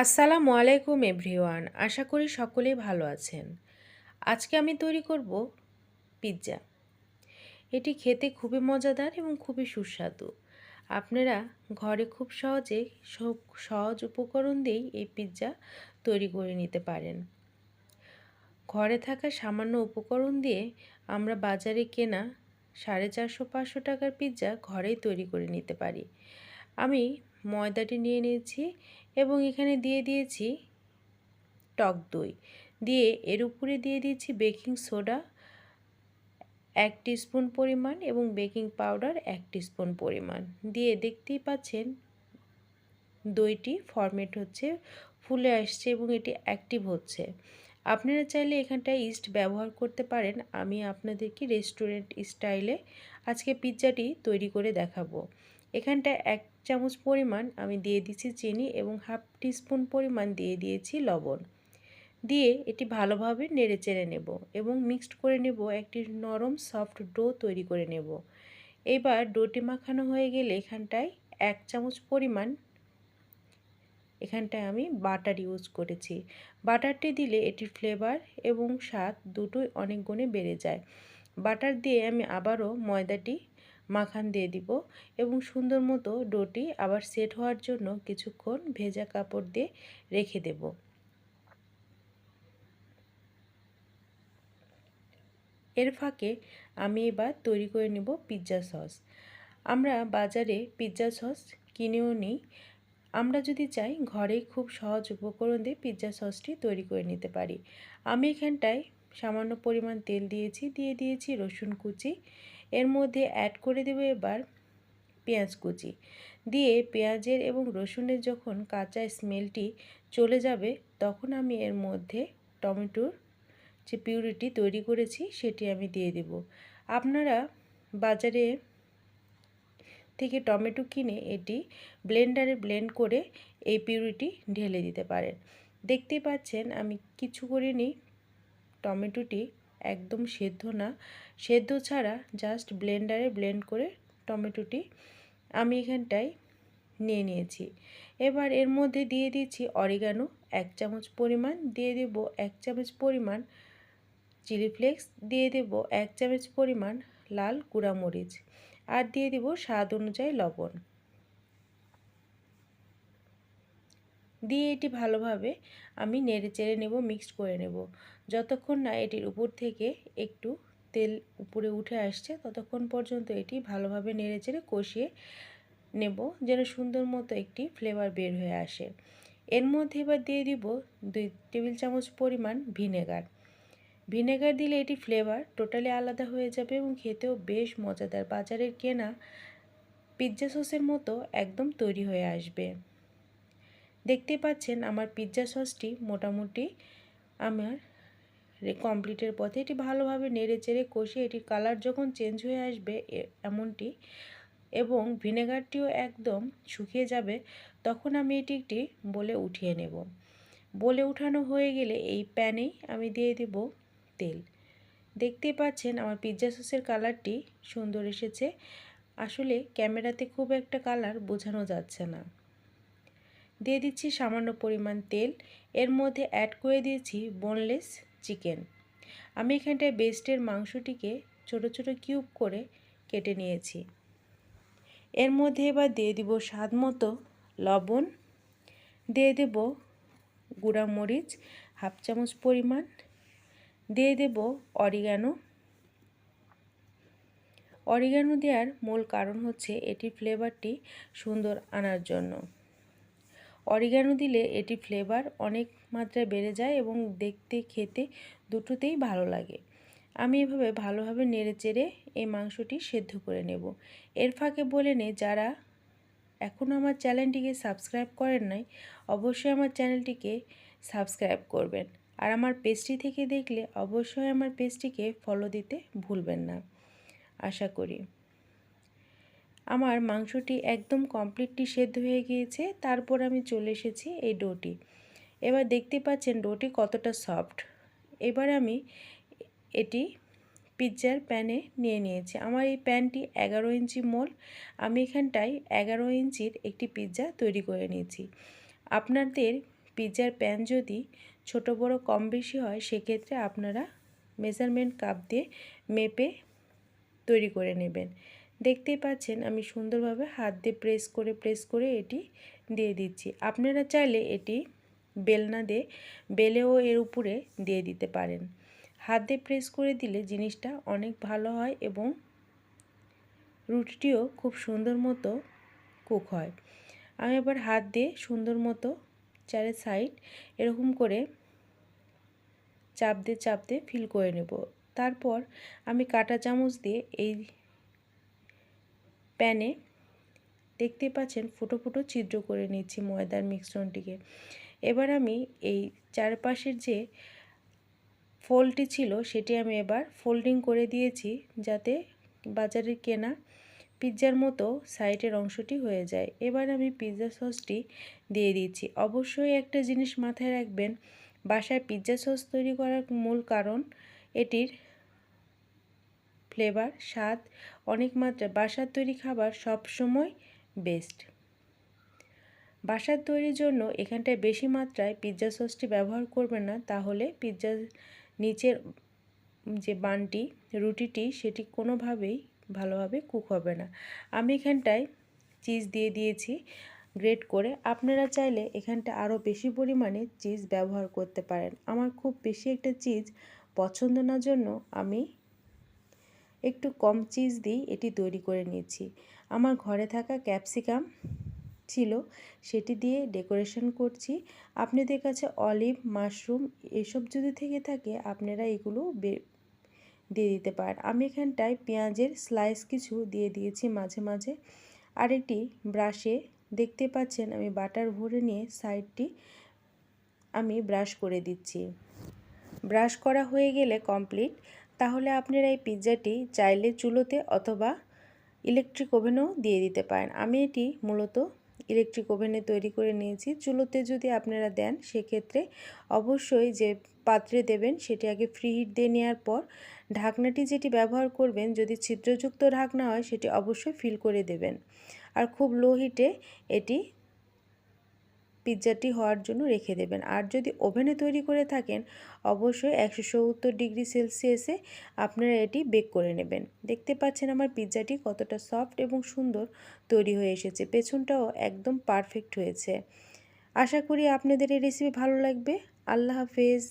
আসসালামু আলাইকুম, এভরিওয়ান। আশা করি সকলেই ভালো আছেন। আজকে আমি তৈরি করব পিৎজা। এটি খেতে খুবই মজাদার এবং খুবই সুস্বাদু। আপনারা ঘরে খুব সহজে সব সহজ উপকরণ দিয়েই এই পিৎজা তৈরি করে নিতে পারেন। ঘরে থাকা সামান্য উপকরণ দিয়ে আমরা বাজারে কেনা সাড়ে চারশো পাঁচশো টাকার পিৎজা ঘরেই তৈরি করে নিতে পারি। আমি ময়দাটি নিয়ে নিয়েছি এবং এখানে দিয়ে দিয়েছি টক দই। দিয়ে এর উপরে দিয়ে দিয়েছি বেকিং সোডা এক স্পুন পরিমাণ এবং বেকিং পাউডার এক স্পুন পরিমাণ। দিয়ে দেখতেই পাচ্ছেন দইটি ফরমেট হচ্ছে, ফুলে আসছে এবং এটি অ্যাক্টিভ হচ্ছে। আপনারা চাইলে এখানটায় ইস্ট ব্যবহার করতে পারেন। আমি আপনাদেরকে রেস্টুরেন্ট স্টাইলে আজকে পিৎজাটি তৈরি করে দেখাবো। এখানটায় এক চামচ পরিমাণ আমি দিয়ে দিচ্ছি চিনি এবং হাফ টিস্পুন পরিমাণ দিয়ে দিয়েছি লবণ। দিয়ে এটি ভালোভাবে নেড়ে চেড়ে নেব এবং মিক্সড করে নেব একটি নরম সফট ডো তৈরি করে নেব। এবার ডোটি মাখানো হয়ে গেলে এখানটায় এক চামচ পরিমাণ এখানটায় আমি বাটার ইউজ করেছি। বাটারটি দিলে এটির ফ্লেভার এবং স্বাদ দুটোই অনেক গুণে বেড়ে যায়। বাটার দিয়ে আমি আবারও ময়দাটি মাখান দিয়ে দিব এবং সুন্দর মতো ডোটি আবার সেট হওয়ার জন্য কিছুক্ষণ ভেজা কাপড় দিয়ে রেখে দেব। এর ফাঁকে আমি এবার তৈরি করে নেব পিৎজা সস। আমরা বাজারে পিৎজা সস কিনেও নিই। আমরা যদি চাই ঘরে খুব সহজ উপকরণ দিয়ে পিৎজা সসটি তৈরি করে নিতে পারি। আমি এখানটায় সামান্য পরিমাণ তেল দিয়েছি, দিয়ে দিয়েছি রসুন কুচি এর মধ্যে অ্যাড করে দেবো এবার পেঁয়াজ কুচি। দিয়ে পেঁয়াজের এবং রসুনের যখন কাঁচা স্মেলটি চলে যাবে, তখন আমি এর মধ্যে টমেটোর যে পিউরিটি তৈরি করেছি, সেটি আমি দিয়ে দেব। আপনারা বাজারে থেকে টমেটো কিনে এটি ব্লেন্ডারে ব্লেন্ড করে এই পিউরিটি ঢেলে দিতে পারেন। দেখতেই পাচ্ছেন, আমি কিছু করিনি, টমেটোটি একদম সেদ্ধ না। সেদ্ধ ছাড়া জাস্ট ব্লেন্ডারে ব্লেন্ড করে টমেটোটি আমি এখানটায় নিয়ে নিয়েছি। এবার এর মধ্যে দিয়ে দিচ্ছি অরিগানো এক চামচ পরিমাণ, দিয়ে দেব এক চামচ পরিমাণ চিলি ফ্লেক্স দিয়ে দেব এক চামচ পরিমাণ লাল গুঁড়ামরিচ আর দিয়ে দেব স্বাদ অনুযায়ী লবণ। দিয়ে এটি ভালোভাবে আমি নেড়ে চেড়ে নেব মিক্সড করে নেব। যতক্ষণ না এটির উপর থেকে একটু তেল উপরে উঠে আসছে, ততক্ষণ পর্যন্ত এটি ভালোভাবে নেড়ে চেড়ে কষিয়ে নেব যেন সুন্দর মতো একটি ফ্লেভার বের হয়ে আসে। এর মধ্যে এবার দিয়ে দিব দুই টেবিল চামচ পরিমাণ ভিনেগার। ভিনেগার দিলে এটি ফ্লেভার টোটালি আলাদা হয়ে যাবে এবং খেতেও বেশ মজাদার। বাজারের কেনা পিৎজা সসের মতো একদম তৈরি হয়ে আসবে। দেখতে পাচ্ছেন আমার পিৎজা সসটি মোটামুটি আমার কমপ্লিটের পথে। এটি ভালোভাবে নেড়ে চেড়ে কষিয়ে এটির কালার যখন চেঞ্জ হয়ে আসবে এমনটি এবং ভিনেগারটিও একদম শুকিয়ে যাবে, তখন আমি এটি একটি বলে উঠিয়ে নেব। বলে উঠানো হয়ে গেলে এই প্যানেই আমি দিয়ে দেব তেল। দেখতে পাচ্ছেন আমার পিৎজা সসের কালারটি সুন্দর এসেছে। আসলে ক্যামেরাতে খুব একটা কালার বোঝানো যাচ্ছে না। দিয়ে দিচ্ছি সামান্য পরিমাণ তেল। এর মধ্যে অ্যাড করে দিয়েছি বোনলেস চিকেন। আমি এখানটায় বেস্টের মাংসটিকে ছোট ছোট কিউব করে কেটে নিয়েছি। এর মধ্যে এবার দিয়ে দিব স্বাদ মতো লবণ। দিয়ে দেব গুঁড়া মরিচ হাফ চামচ পরিমাণ। দিয়ে দেব অরিগানো। অরিগানো দেওয়ার মূল কারণ হচ্ছে এটি ফ্লেভারটি সুন্দর আনার জন্য। অরিগানো দিলে এটি ফ্লেভার অনেক মাত্রায় বেড়ে যায় এবং দেখতে, খেতে দুটোতেই ভালো লাগে। আমি এভাবে ভালোভাবে নেড়ে চেড়ে এই মাংসটি সেদ্ধ করে নেব। এর ফাঁকে বলে নে, যারা এখনও আমার চ্যানেলটিকে সাবস্ক্রাইব করেন নাই, অবশ্যই আমার চ্যানেলটিকে সাবস্ক্রাইব করবেন। আর আমার পেজটি থেকে দেখলে অবশ্যই আমার পেজটিকে ফলো দিতে ভুলবেন না। আশা করি। আমার মাংসটি একদম কমপ্লিটলি সেদ্ধ হয়ে গিয়েছে, তারপর আমি চলে এসেছি এই ডোটি। এবার দেখতে পাচ্ছেন ডোটি কতটা সফট এবার আমি এটি পিৎজার প্যানে নিয়ে নিয়েছি। আমার এই প্যানটি এগারো ইঞ্চি মোল। আমি এখানটায় এগারো ইঞ্চির একটি পিৎজা তৈরি করে নিয়েছি। আপনাদের পিৎজার প্যান যদি ছোট, বড়, কম বেশি হয়, সেক্ষেত্রে আপনারা মেজারমেন্ট কাপ দিয়ে মেপে তৈরি করে নেবেন। দেখতেই পাচ্ছেন আমি সুন্দরভাবে হাত দিয়ে প্রেস করে প্রেস করে এটি দিয়ে দিচ্ছি। আপনারা চাইলে এটি বেলনা দিয়ে, বেলেও এর উপরে দিয়ে দিতে পারেন। হাত দিয়ে প্রেস করে দিলে জিনিসটা অনেক ভালো হয় এবং রুটিটিও খুব সুন্দর মতো কুক হয়। আমি এবার হাত দিয়ে সুন্দর মতো চারে সাইড এরকম করে চাপ দিয়ে চাপ দিয়ে ফিল করে নেব। তারপর আমি কাটা চামচ দিয়ে এই প্যানে দেখতে পাচ্ছেন ফুটো ফুটো ছিদ্র করে নিচ্ছি ময়দার মিশ্রণটিকে। এবার আমি এই চারপাশের যে ফোল্ডটি ছিল সেটি আমি এবার ফোল্ডিং করে দিয়েছি যাতে বাজারের কেনা পিৎজার মতো সাইডের অংশটি হয়ে যায়। এবার আমি পিৎজা সসটি দিয়ে দিচ্ছি। অবশ্যই একটা জিনিস মাথায় রাখবেন, বাসায় পিৎজা সস তৈরি করার মূল কারণ এটির ফ্লেভার স্বাদ, অনেক মাত্রা, বাসার তৈরি খাবার সব সময় বেস্ট বাসার তৈরির জন্য এখানটায় বেশি মাত্রায় পিৎজা সসটি ব্যবহার করবেন না, তাহলে পিৎজার নিচের যে বানটি রুটিটি সেটি কোনোভাবেই ভালোভাবে কুক হবে না। আমি এখানটায় চিজ দিয়ে দিয়েছি গ্রেট করে। আপনারা চাইলে এখানটা আরও বেশি পরিমাণে চিজ ব্যবহার করতে পারেন। আমার খুব বেশি একটা চিজ পছন্দ না, জন্য আমি একটু কম চিজ দিই এটি তৈরি করে নিয়েছি। আমার ঘরে থাকা ক্যাপসিকাম ছিল, সেটি দিয়ে ডেকোরেশন করছি। আপনাদের কাছে অলিভ, মাশরুম এসব যদি থেকে থাকে, আপনারা এগুলো দিয়ে দিতে পারেন আমি এখানটায় পেঁয়াজের স্লাইস কিছু দিয়ে দিয়েছি মাঝে মাঝে। আরেকটি ব্রাশে, দেখতে পাচ্ছেন আমি বাটার ভরে নিয়ে সাইডটি আমি ব্রাশ করে দিচ্ছি। ব্রাশ করা হয়ে গেলে কমপ্লিট। তাহলে আপনারা এই পিৎজাটি চাইলে চুলোতে অথবা ইলেকট্রিক ওভেনও দিয়ে দিতে পারেন। আমি এটি মূলত ইলেকট্রিক ওভেনে তৈরি করে নিয়েছি। চুলোতে যদি আপনারা দেন, সেক্ষেত্রে অবশ্যই যে পাত্রে দেবেন, সেটি আগে ফ্রি হিট দিয়ে নেওয়ার পর ঢাকনাটি যেটি ব্যবহার করবেন, যদি ছিদ্রযুক্ত ঢাকনা হয়, সেটি অবশ্যই ফিল করে দেবেন। আর খুব লো হিটে এটি পিৎজাটি হওয়ার জন্য রেখে দেবেন। আর যদি ওভেনে তৈরি করে থাকেন, অবশ্যই একশো সত্তর ডিগ্রি সেলসিয়াসে আপনারা এটি বেক করে নেবেন। দেখতে পাচ্ছেন আমার পিৎজাটি কতটা সফট এবং সুন্দর তৈরি হয়ে এসেছে। পেছনটাও একদম পারফেক্ট হয়েছে। আশা করি আপনাদের এই রেসিপি ভালো লাগবে। আল্লাহ হাফেজ।